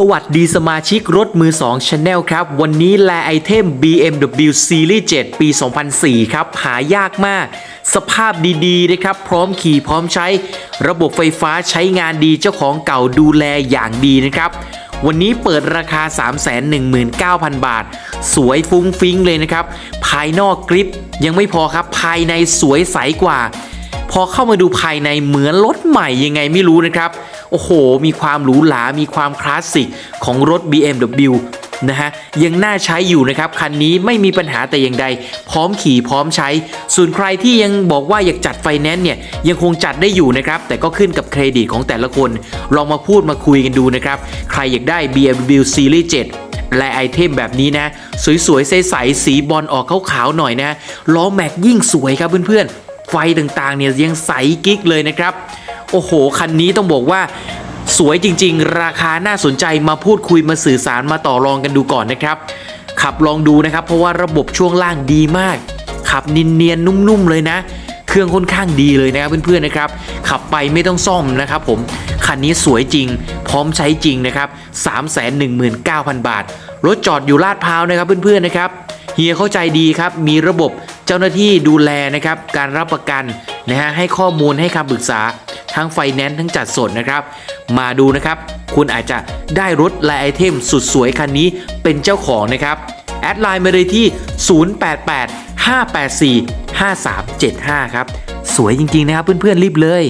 สวัสดีสมาชิกรถมือ2 Channel ครับ วันนี้แลไอเทม BMW Series 7 ปี 2004 ครับ หายากมาก สภาพดีๆนะครับ พร้อมขี่พร้อมใช้ ระบบไฟฟ้าใช้งานดีเจ้าของเก่าดูแลอย่างดีนะครับ วันนี้เปิดราคา 319,000 บาท สวยฟุ้งฟิ้งเลยนะครับ ภายนอกกริปยังไม่พอครับ ภายในสวยใสกว่า พอเข้ามาดูภายในเหมือนรถใหม่ยังไงไม่รู้นะครับ โอ้โห มีความหรูหรา มีความคลาสสิกของรถ BMW นะฮะยังน่าใช้อยู่นะครับ คันนี้ไม่มีปัญหาแต่อย่างใด พร้อมขี่พร้อมใช้ ส่วนใครที่ยังบอกว่าอยากจัดไฟแนนซ์เนี่ยยังคงจัดได้อยู่นะครับ แต่ก็ขึ้นกับเครดิตของแต่ละคน ลองมาพูดมาคุยกันดูนะครับ ใครอยากได้ BMW Series 7และไอเทมแบบนี้นะ สวยๆ ใสๆสีบอลออกขาวๆหน่อยนะล้อแม็กยิ่งสวยครับเพื่อนๆ ไฟต่างๆเนี่ยยังใสกิ๊กเลยนะครับ โอ้โห คันนี้ต้องบอกว่าสวยจริง ๆ ราคาน่าสนใจมาพูดคุยมาสื่อสารมาต่อรองกันดูก่อนนะครับ ขับลองดูนะครับ เพราะว่าระบบช่วงล่างดีมาก ขับนินเนียนนุ่มๆเลยนะ เครื่องค่อนข้างดีเลยนะครับเพื่อนๆนะครับ ขับไปไม่ต้องซ่อมนะครับผม คันนี้สวยจริง พร้อมใช้จริงนะครับ 319,000 บาท รถจอดอยู่ลาดพร้าวนะครับเพื่อนๆนะครับ เฮียเข้าใจดีครับ มีระบบเจ้าหน้าที่ดูแลนะครับ การรับประกันนะฮะให้ข้อมูลให้คำปรึกษา ทั้งไฟแนนซ์ทั้งจัดสดนะครับ มาดูนะครับ คุณอาจจะได้รถและไอเทมสุดสวยคันนี้เป็นเจ้าของนะครับ แอดไลน์มาเลยที่ 088 584 5375 ครับ สวยจริง ๆ นะครับเพื่อน ๆ รีบเลย